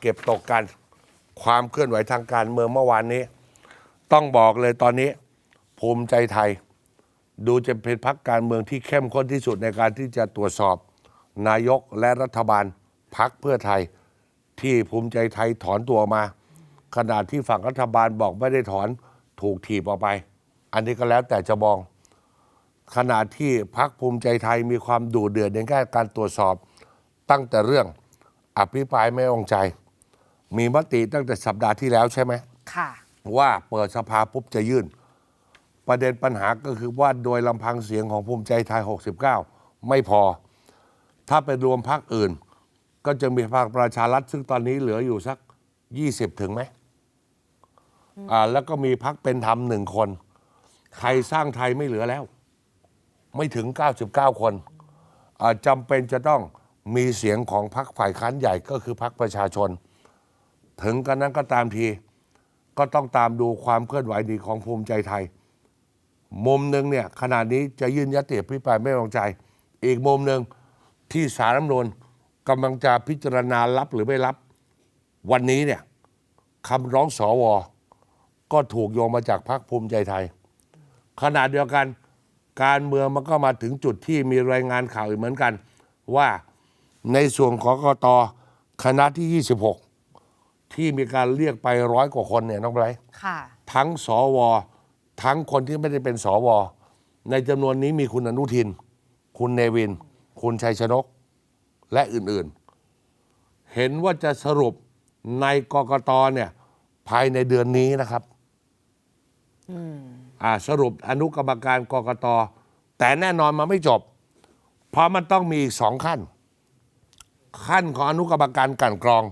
เก็บตกกันความเคลื่อนไหวทางการเมืองเมื่อวานนี้ ต้องบอกเลยตอนนี้ ภูมิใจไทย ดูจะเป็นพักการเมืองที่เข้มข้นที่สุดในการที่จะตรวจสอบ นายกและรัฐบาลพักเพื่อไทย ที่ภูมิใจไทยถอนตัวมา ขณะที่ฝั่งรัฐบาลบอกไม่ได้ถอนถูกถีบออกไป อันนี้ก็แล้วแต่จะมองขณะที่พักภูมิใจไทยมีความดุเดือดในแง่การตรวจสอบ ตั้งแต่เรื่อง อภิปรายไม่ไว้วางใจ มีมติตั้งแต่สัปดาห์ที่แล้วใช่ไหมค่ะ ว่าเปิดสภาปุ๊บจะยื่น ประเด็นปัญหาก็คือว่าโดยลำพังเสียงของภูมิใจไทย 69 ไม่พอ ถ้าไปรวมพักอื่น ก็จะมีพรรคประชารัฐซึ่งตอนนี้เหลืออยู่สัก 20 ถึงไหมอ่าแล้วก็มีพักเป็นธรรมหนึ่งคนไทยสร้างไทยไม่เหลือแล้ว ไม่ถึง 99 คนอ่าจำเป็นจะต้อง มีเสียงของพรรคฝ่ายค้านใหญ่ก็คือพรรคประชาชน ถึงกันนั้นก็ตามที ก็ต้องตามดูความเคลื่อนไหวดีของภูมิใจไทย มุมหนึ่งเนี่ยขณะนี้จะยื่นยติพิปรายไม่วางใจ อีกมุมหนึ่งที่สารรัฐมนูญกำลังจะพิจารณารับหรือไม่รับ วันนี้เนี่ยคำร้องสวก็ถูกโยงมาจากพรรคภูมิใจไทย ขณะเดียวกันการเมืองมันก็มาถึงจุดที่มีรายงานข่าวอีกเหมือนกัน ว่า ในส่วนของกตคณะที่ 26 ที่มีการเรียกไปร้อยกว่าคนเนี่ยน้องไบรท์ค่ะ ทั้งสว ทั้งคนที่ไม่ได้เป็นสว ในจำนวนนี้มีคุณอนุทิน คุณเนวิน คุณชัยชนก และอื่นๆ เห็นว่าจะสรุปในกกตเนี่ย ภายในเดือนนี้นะครับอ่าสรุปอนุกรรมการกกตแต่แน่นอนมันไม่จบ เพราะมันต้องมีอีกสองขั้น ขั้นของอนุกรรมการกลันกรอง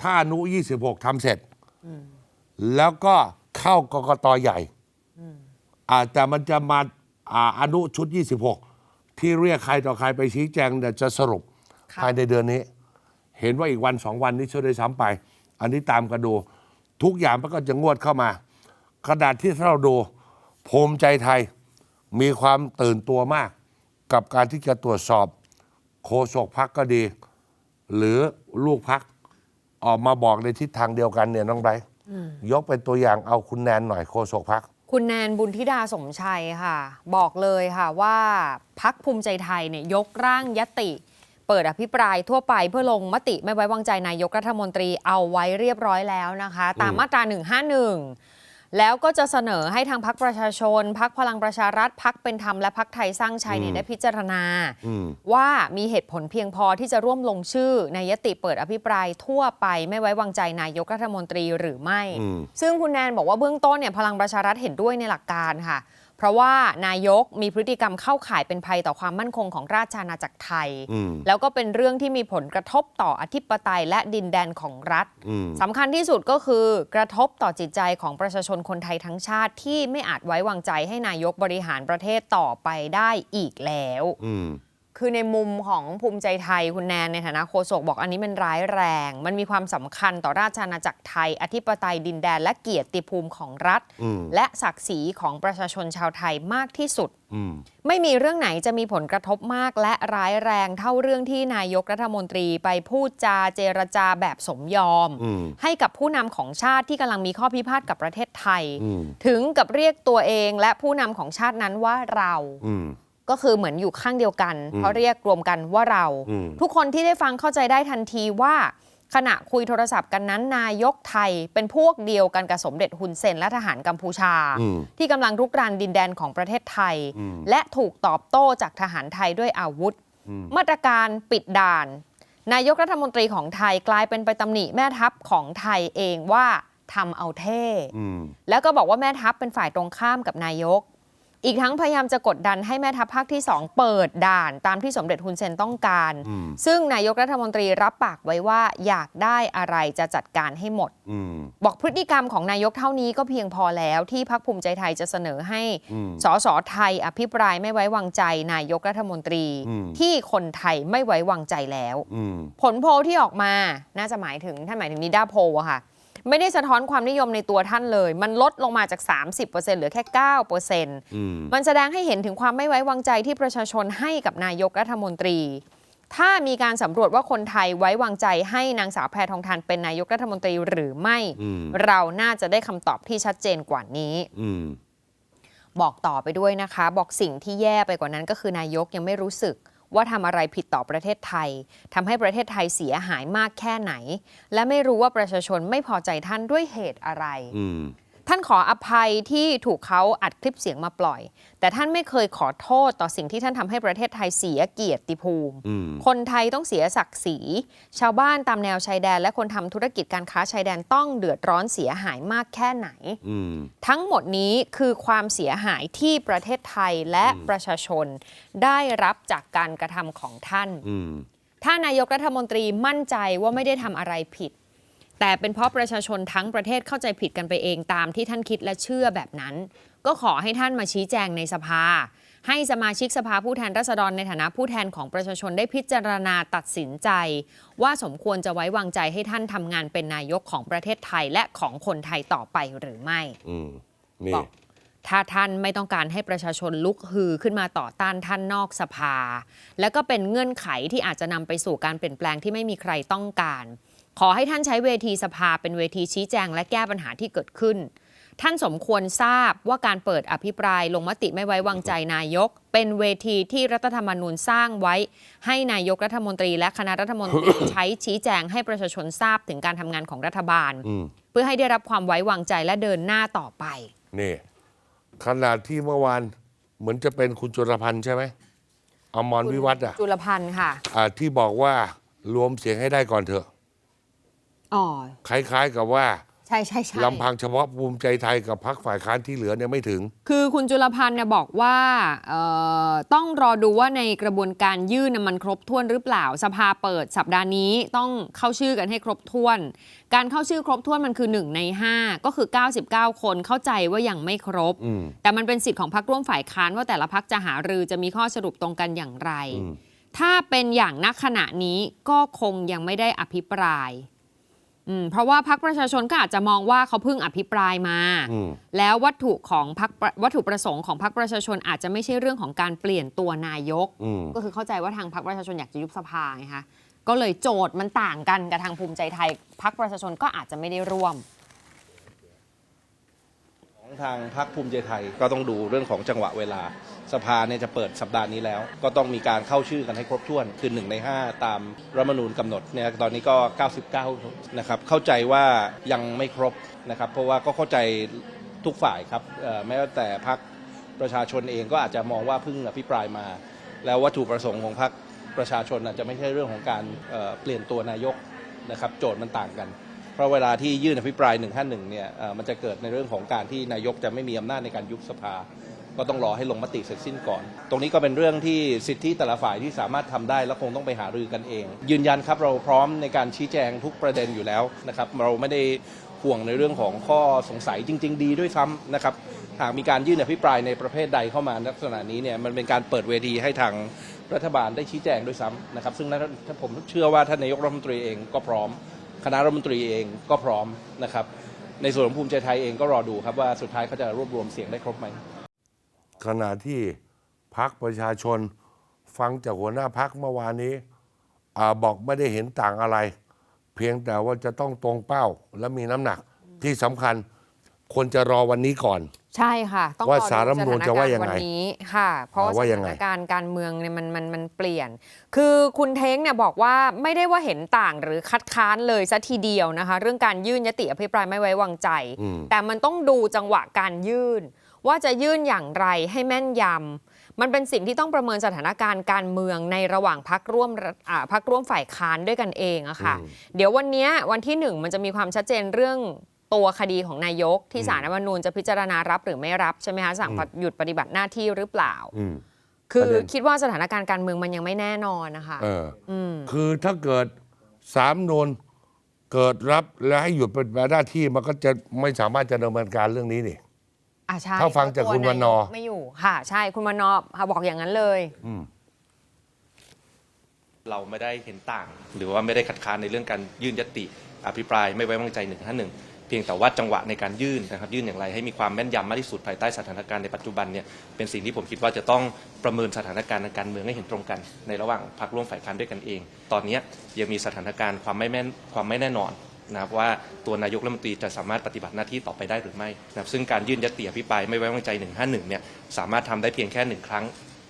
ถ้าอนุ 26ทำเสร็จ แล้วก็เข้ากกตใหญ่อ่าแต่มันจะมาอ่าอนุชุด 26 ที่เรียกใครต่อใครไปชี้แจงเนี่ยจะสรุปค่ะภายในเดือนนี้ เห็นว่าอีกวันสองวันนี้ช่วยได้ซ้ำไป อันนี้ตามกันดู ทุกอย่างมันก็จะงวดเข้ามาขนาดที่ถ้าเราดูภูมิใจไทยมีความตื่นตัวมาก กับการที่จะตรวจสอบ โฆษกพักก็ดี หรือลูกพักออกมาบอกในทิศทางเดียวกันเนี่ยน้องไบรท์ยกเป็นตัวอย่างเอาคุณแนนหน่อยโฆษกพัก คุณแนนบุญธิดาสมชัยค่ะ บอกเลยค่ะว่าพักภูมิใจไทยเนี่ยยกร่างยติ เปิดอภิปรายทั่วไปเพื่อลงมติไม่ไว้วางใจนายกรัฐมนตรีเอาไว้เรียบร้อยแล้วนะคะ ตามมาตรา 151 แล้วก็จะเสนอให้ทางพักประชาชน พักพลังประชารัฐพักเป็นธรรมและพักไทยสร้างชัยเนี่ยอืมได้พิจารณาอืมว่ามีเหตุผลเพียงพอที่จะร่วมลงชื่อในยติเปิดอภิปรายทั่วไปไม่ไว้วางใจนายกรัฐมนตรีหรือไม่อืมซึ่งคุณแนนบอกว่าเบื้องต้นเนี่ยพลังประชารัฐเห็นด้วยในหลักการค่ะ เพราะว่านายกมีพฤติกรรมเข้าข่ายเป็นภัยต่อความมั่นคงของราชอาณาจักรไทยอืมแล้วก็เป็นเรื่องที่มีผลกระทบต่ออธิปไตยและดินแดนของรัฐอืมสำคัญที่สุดก็คือกระทบต่อจิตใจของประชาชนคนไทยทั้งชาติที่ไม่อาจไว้วางใจให้นายกบริหารประเทศต่อไปได้อีกแล้วอืม คือในมุมของภูมิใจไทยคุณแนนในฐานะโฆษกบอกอันนี้มันร้ายแรง มันมีความสำคัญต่อราชอาณาจักรไทย อธิปไตยดินแดน และเกียรติภูมิของรัฐอืมและศักดิ์ศรีของประชาชนชาวไทยมากที่สุดอืมไม่มีเรื่องไหนจะมีผลกระทบมาก และร้ายแรงเท่าเรื่องที่นายกรัฐมนตรีไปพูดจาเจรจาแบบสมยอมอืมให้กับผู้นำของชาติที่กำลังมีข้อพิพาทกับประเทศไทยอืมถึงกับเรียกตัวเองและผู้นำของชาตินั้นว่าเราอืม ก็คือเหมือนอยู่ข้างเดียวกันอืมเพราะเรียกรวมกันว่าเราอืมทุกคนที่ได้ฟังเข้าใจได้ทันทีว่า ขณะคุยโทรศัพท์กันนั้นนายกไทยเป็นพวกเดียวกันกับสมเด็จฮุนเซนและทหารกัมพูชาอืมที่กำลังรุกรานดินแดนของประเทศไทยอืมและถูกตอบโต้จากทหารไทยด้วยอาวุธอืมมาตรการปิดด่าน นายกรัฐมนตรีของไทยกลายเป็นไปตำหนิแม่ทัพของไทยเองว่าทำเอาเท่อืมแล้วก็บอกว่าแม่ทัพเป็นฝ่ายตรงข้ามกับนายก อีกทั้งพยายามจะกดดันให้แม่ทัพภาคที่ 2 เปิดด่านตามที่สมเด็จฮุนเซนต้องการอืมซึ่งนายกรัฐมนตรีรับปากไว้ว่าอยากได้อะไรจะจัดการให้หมดอืมบอกพฤติกรรมของนายกเท่านี้ก็เพียงพอแล้วที่พักภูมิใจไทยจะเสนอให้อืมสสไทยอภิปรายไม่ไว้วางใจนายกรัฐมนตรีอืมที่คนไทยไม่ไว้วางใจแล้วอืมผลโพลที่ออกมาน่าจะหมายถึงท่านหมายถึงนิด้าโพลอะค่ะ ไม่ได้สะท้อนความนิยมในตัวท่านเลย มันลดลงมาจาก 30%เหลือแค่9%อืมมันแสดงให้เห็นถึงความไม่ไว้วางใจที่ประชาชนให้กับนายกรัฐมนตรี ถ้ามีการสำรวจว่าคนไทยไว้วางใจให้นางสาวแพทองทานเป็นนายกรัฐมนตรีหรือไม่อืมเราน่าจะได้คำตอบที่ชัดเจนกว่านี้อืมบอกต่อไปด้วยนะคะ บอกสิ่งที่แย่ไปกว่านั้นก็คือนายกยังไม่รู้สึก ว่าทำอะไรผิดต่อประเทศไทยทำให้ประเทศไทยเสียหายมากแค่ไหน และไม่รู้ว่าประชาชนไม่พอใจท่านด้วยเหตุอะไรอื ท่านขออภัยที่ถูกเขาอัดคลิปเสียงมาปล่อย แต่ท่านไม่เคยขอโทษต่อสิ่งที่ท่านทำให้ประเทศไทยเสียเกียรติภูมิอืมคนไทยต้องเสียศักดิ์ศรี ชาวบ้านตามแนวชายแดน และคนทำธุรกิจการค้าชายแดนต้องเดือดร้อนเสียหายมากแค่ไหนอืมทั้งหมดนี้คือความเสียหายที่ประเทศไทยและประชาชน ได้รับจากการกระทำของท่านอืมถ้านายกรัฐมนตรีมั่นใจว่าไม่ได้ทำอะไรผิด แต่เป็นเพราะประชาชนทั้งประเทศเข้าใจผิดกันไปเองตามที่ท่านคิดและเชื่อแบบนั้น ก็ขอให้ท่านมาชี้แจงในสภา ให้สมาชิกสภาผู้แทนราษฎรในฐานะผู้แทนของประชาชนได้พิจารณาตัดสินใจ ว่าสมควรจะไว้วางใจให้ท่านทำงานเป็นนายกของประเทศไทยและของคนไทยต่อไปหรือไม่อืมนี่บอกถ้าท่านไม่ต้องการให้ประชาชนลุกฮือขึ้นมาต่อต้านท่านนอกสภา และก็เป็นเงื่อนไขที่อาจจะนำไปสู่การเปลี่ยนแปลงที่ไม่มีใครต้องการ ขอให้ท่านใช้เวทีสภาเป็นเวทีชี้แจงและแก้ปัญหาที่เกิดขึ้น ท่านสมควรทราบว่าการเปิดอภิปรายลงมติไม่ไว้วางใจนายก เป็นเวทีที่รัฐธรรมนูญสร้างไว้ ให้นายกรัฐมนตรีและคณะรัฐมนตรีใช้ชี้แจงให้ประชาชนทราบถึงการทำงานของรัฐบาลอืมเพื่อให้ได้รับความไว้วางใจและเดินหน้าต่อไปนี่ขนาดที่เมื่อวานเหมือนจะเป็นคุณจุลพันธ์ใช่ไหมอมรวิวัฒน์อะจุลพันธ์ค่ะอ่าที่บอกว่ารวมเสียงให้ได้ก่อนเถอะ อ๋อ คล้ายๆกับว่าใช่ใช่ใช่ลำพังเฉพาะภูมิใจไทยกับพรรคฝ่ายค้านที่เหลือเนี่ยไม่ถึง คือคุณจุลพันธ์เนี่ยบอกว่าเอ่อต้องรอดูว่าในกระบวนการยื่นน่ะมันครบถ้วนหรือเปล่า สภาเปิดสัปดาห์นี้ต้องเข้าชื่อกันให้ครบถ้วน การเข้าชื่อครบถ้วนมันคือ 1 ใน 5 ก็คือ 99 คนเข้าใจว่ายังไม่ครบ อืม แต่มันเป็นสิทธิ์ของพรรคร่วมฝ่ายค้านว่าแต่ละพรรคจะหารือจะมีข้อสรุปตรงกันอย่างไร อืม ถ้าเป็นอย่างนักขณะนี้ก็คงยังไม่ได้อภิปราย อืมเพราะว่าพรรคประชาชนก็อาจจะมองว่าเขาเพิ่งอภิปรายมา อืม แล้ววัตถุของพรรคประวัตถุประสงค์ของพรรคประชาชนอาจจะไม่ใช่เรื่องของการเปลี่ยนตัวนายก อืม ก็คือเข้าใจว่าทางพรรคประชาชนอยากจะยุบสภาไงคะก็เลยโจทย์มันต่างกันกับทางภูมิใจไทยพรรคประชาชนก็อาจจะไม่ได้ร่วม ของทางพรรคภูมิใจไทยก็ต้องดูเรื่องของจังหวะเวลา สภาเนี่ยจะเปิดสัปดาห์นี้แล้ว ก็ต้องมีการเข้าชื่อกันให้ครบถ้วน คือ1ใน 5 ตามรัฐมนูญกำหนดเนี่ยตอนนี้ก็ 99 นะครับ เข้าใจว่ายังไม่ครบนะครับ เพราะว่าก็เข้าใจทุกฝ่ายครับแม้แต่พรรคประชาชนเองก็อาจจะมองว่าเพิ่งอภิปรายมา แล้ววัตถุประสงค์ของพรรคประชาชนอาจจะไม่ใช่เรื่องของการเปลี่ยนตัวนายกนะครับ โจทย์มันต่างกัน เพราะเวลาที่ยื่นอภิปราย 151 เนี่ยเอ่อมันจะเกิดในเรื่องของการที่นายกจะไม่มีอำนาจในการยุบสภา ก็ต้องรอให้ลงมติเสร็จสิ้นก่อน ตรงนี้ก็เป็นเรื่องที่สิทธิแต่ละฝ่ายที่สามารถทำได้แล้วคงต้องไปหารือกันเอง ยืนยันครับเราพร้อมในการชี้แจงทุกประเด็นอยู่แล้วนะครับเราไม่ได้ห่วงในเรื่องของข้อสงสัยจริง ๆ ดีด้วยซ้ำนะครับหากมีการยื่นอภิปรายในประเภทใดเข้ามาลักษณะนี้เนี่ยมันเป็นการเปิดเวทีให้ทางรัฐบาลได้ชี้แจงด้วยซ้ำนะครับซึ่งถ้าผมเชื่อว่าท่านนายกรัฐมนตรีเองก็พร้อม คณะรัฐมนตรีเองก็พร้อมนะครับในส่วนของภูมิใจไทยเองก็รอดูครับว่าสุดท้ายเขาจะรวบรวมเสียงได้ครบไหมขณะที่พักประชาชนฟังจากหัวหน้าพักเมื่อวานนี้อบอกไม่ได้เห็นต่างอะไร เพียงแต่ว่าจะต้องตรงเป้าและมีน้ำหนักที่สำคัญ ควรจะรอวันนี้ก่อน ใช่ค่ะต้องว่ารอดูสารรัฐธรรมนูญจะว่ายังไงสถนกรณ์วันนี้ค่ะ เพราะว่าอ่าว่าสยังถาไงนการณ์การเมืองเนี่ยมันมันมันเปลี่ยน คือคุณเท้งเนี่ยบอกว่าไม่ได้ว่าเห็นต่างหรือคัดค้านเลยซะทีเดียวนะคะ เรื่องการยื่นยติอภิปรายไม่ไว้วางใจอืมแต่มันต้องดูจังหวะการยื่น ว่าจะยื่นอย่างไรให้แม่นยำมันเป็นสิ่งที่ต้องประเมินสถานการณ์การเมืองในระหว่างพักร่วมรัฐอ่าพักร่วมฝ่ายค้านด้วยกันเองอะค่ะ เดี๋ยววันเนี้ยวันที่หนึ่งมันจะมีความชัดเจนเรื่อง ตัวคดีของนายกที่ศาลรัฐธรรมนูญจะพิจารณารับหรือไม่รับใช่ไหมคะสั่งหยุดปฏิบัติหน้าที่หรือเปล่า อืม คือประเด็น คิดว่าสถานการณ์การเมืองมันยังไม่แน่นอนนะคะเอออืมคือถ้าเกิดสามนูนเกิดรับและให้หยุดปฏิบัติหน้าที่มันก็จะไม่สามารถจะดำเนินการเรื่องนี้นี่ อะใช่ถ้าฟังจากคุณวันนอร์ ไม่อยู่ค่ะ ใช่คุณวันนอร์บอกอย่างนั้นเลยอืมเราไม่ได้เห็นต่าง หรือว่าไม่ได้คัดค้านในเรื่องการยื่นยติอภิปรายไม่ไว้วางใจ151 เพียงแต่ว่าจังหวะในการยื่นนะครับยื่นอย่างไรให้มีความแม่นยำมากที่สุดภายใต้สถานการณ์ในปัจจุบันเนี่ยเป็นสิ่งที่ผมคิดว่าจะต้องประเมินสถานการณ์ทางการเมืองให้เห็นตรงกัน ในระหว่างพรรคร่วมฝ่ายค้านด้วยกันเอง ตอนนี้ยังมีสถานการณ์ความไม่แม่นความไม่แน่นอนนะครับว่าตัวนายกรัฐมนตรีจะสามารถปฏิบัติหน้าที่ต่อไปได้หรือไม่นะครับซึ่งการยื่นยติอภิปรายไม่ไว้วางใจ 151 เนี่ยสามารถทำได้เพียงแค่หนึ่งครั้ง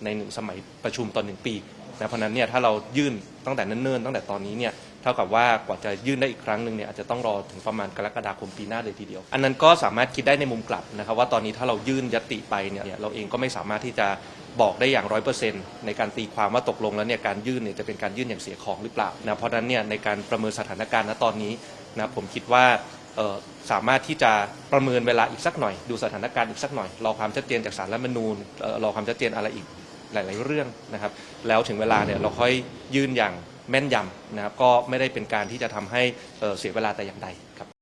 ในหนึ่งสมัยประชุมตอนหนึ่งปีนะเพราะฉะนั้นเนี่ยถ้าเรายื่นตั้งแต่เนิ่นๆตั้งแต่ตอนนี้เนี่ย เท่ากับว่ากว่าจะยื่นได้อีกครั้งหนึ่งเนี่ยอาจจะต้องรอถึงประมาณกรกฎาคมปีหน้าเลยทีเดียว อันนั้นก็สามารถคิดได้ในมุมกลับนะครับว่าตอนนี้ถ้าเรายื่นยติไปเนี่ยเราเองก็ไม่สามารถที่จะบอกได้อย่างร้อยเปอร์เซ็นต์ในการตีความว่าตกลงแล้วเนี่ยการยื่นเนี่ยจะเป็นการยื่นอย่างเสียของหรือเปล่านะเพราะนั้นเนี่ยในการประเมินสถานการณ์ณตอนนี้นะผมคิดว่าสามารถที่จะประเมินเวลาอีกสักหน่อย ดูสถานการณ์อีกสักหน่อยรอความชัดเจนจากสารรัฐมนูญรอความชัดเจนอะไรอีกหลาย ๆ เรื่องนะครับ แล้วถึงเวลาเนี่ยเราค่อยยื่นอย่าง แม่นยำนะครับก็ไม่ได้เป็นการที่จะทำให้เอ่อเสียเวลาแต่อย่างใดครับ